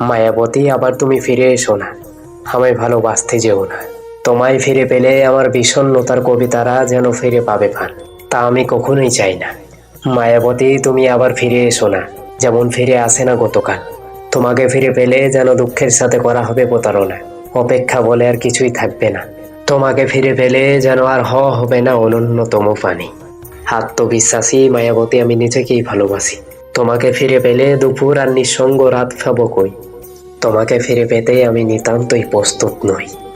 মায়াবতী, আবার তুমি ফিরে এসো না। আমায় ভালোবাসতে যেও না। তোমায় ফিরে পেলে আমার বিষণ্ণতার কবিতারা যেন ফিরে পাবে পান তা আমি কখনোই চাই না। মায়াবতী, তুমি আবার ফিরে এসো না। যেমন ফিরে আসে না গতকাল। তোমাকে ফিরে পেলে যেন দুঃখের সাথে করা হবে প্রতারণা। অপেক্ষা বলে আর কিছুই থাকবে না। তোমাকে ফিরে পেলে যেন আর হ হবে না অনন্যতম পানি। আত্মবিশ্বাসী মায়াবতী, আমি নিজেকেই ভালোবাসি। তোমাকে ফিরে পেলে দুপুর আর নিঃসঙ্গ রাত খাব কই? তোমাকে ফিরে পেতে আমি নিতান্তই প্রস্তুত নই।